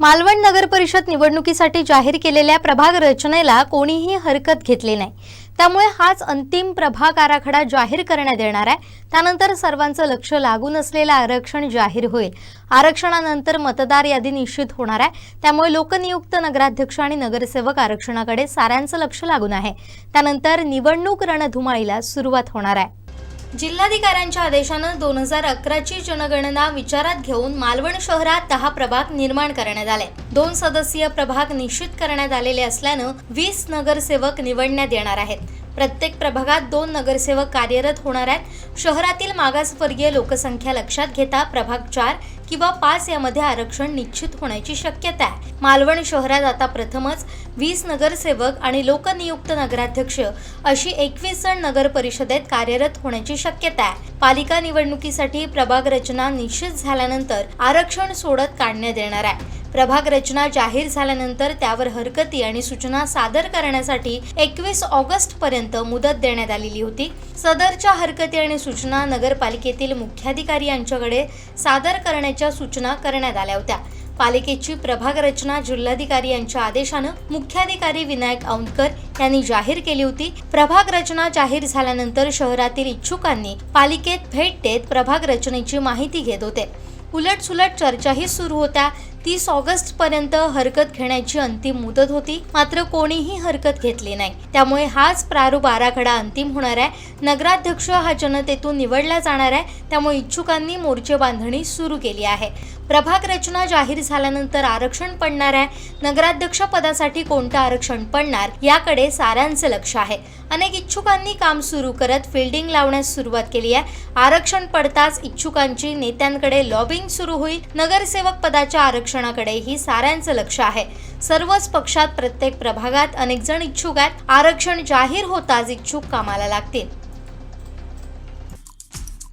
मालवण नगर परिषद निवडणुकीसाठी जाहीर केलेल्या प्रभाग रचनेला कोणीही हरकत घेतली नाही. त्यामुळे हाच अंतिम प्रभाग आराखडा जाहीर करण्यात येणार आहे. त्यानंतर सर्वांचं लक्ष लागून असलेलं आरक्षण जाहीर होईल. आरक्षणानंतर मतदार यादी निश्चित होणार आहे. त्यामुळे लोकनियुक्त नगराध्यक्ष आणि नगरसेवक आरक्षणाकडे साऱ्यांचं लक्ष लागून आहे. त्यानंतर निवडणूक रणधुमाळीला सुरुवात होणार आहे. जिल्हाधिकाऱ्यांच्या आदेशानं दोन हजार अकराची जनगणना विचारात घेऊन मालवण शहरात दहा प्रभाग निर्माण करण्यात आले. दोन सदस्यीय प्रभाग निश्चित करण्यात आलेले असल्यानं वीस नगरसेवक निवडण्यात येणार आहेत. प्रत्येक प्रभागात दोन नगरसेवक कार्यरत होणार आहेत. शहरातील मागासवर्गीय लोकसंख्या लक्षात घेता प्रभाग चार किंवा पाच यामध्ये आरक्षण निश्चित होण्याची शक्यता आहे. मालवण शहरात आता प्रथमच वीस नगरसेवक आणि लोकनियुक्त नगराध्यक्ष अशी एकवीस जण नगर परिषदेत कार्यरत होण्याची शक्यता आहे. पालिका निवडणुकीसाठी प्रभाग रचना निश्चित झाल्यानंतर आरक्षण सोडत काढण्यात येणार आहे. प्रभाग रचना जाहीर झाल्यानंतर त्यावर हरकती आणि सूचना सादर करण्यासाठी एकवीस ऑगस्ट पर्यंत मुदत देण्यात आलेली होती. सदरच्या हरकती आणि सूचना नगरपालिकेतील मुख्याधिकारी यांच्याकडे सादर करण्याच्या सूचना करण्यात आल्या होत्या. पालिकेची प्रभाग रचना जिल्हाधिकारी यांच्या आदेशानं मुख्याधिकारी विनायक औंदकर यांनी जाहीर केली होती. प्रभाग रचना जाहीर झाल्यानंतर शहरातील इच्छुकांनी पालिकेत भेट देत प्रभाग रचनेची माहिती घेत होते. उलटसुलट चर्चाही सुरू होत्या. तीस ऑगस्ट पर्यंत हरकत घेण्याची अंतिम मुदत होती. मात्र कोणीही हरकत घेतली नाही. त्यामुळे हाच प्रारूप आराखडा अंतिम होणार आहे. नगराध्यक्ष हा जनतेतून निवडला जाणार आहे. त्यामुळे इच्छुकांनी मोर्चे बांधणी सुरू केली आहे. प्रभाग रचना जाहीर झाल्यानंतर आरक्षण पडणार आहे. नगराध्यक्ष पदासाठी कोणतं आरक्षण पडणार याकडे साऱ्यांचं लक्ष आहे. अनेक इच्छुकांनी काम सुरू करत फिल्डिंग लावण्यास सुरुवात केली आहे. आरक्षण पडताच इच्छुकांची नेत्यांकडे लॉबिंग सुरू होईल. नगरसेवक पदाच्या आरक्षण आरक्षणाकडेही साऱ्यांचं लक्ष आहे. सर्वच पक्षात प्रत्येक प्रभागात अनेक जण इच्छुक आहेत. आरक्षण जाहीर होताच इच्छुक कामाला लागतील.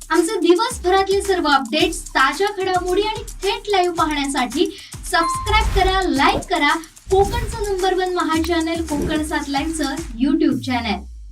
आमचे दिवसभरातले सर्व अपडेट्स ताज्या घडामोडी आणि थेट लाईव्ह पाहण्यासाठी सबस्क्राईब करा लाईक करा. कोकणचं नंबर वन महा चॅनल कोकण सात लाईनचं युट्यूब चॅनल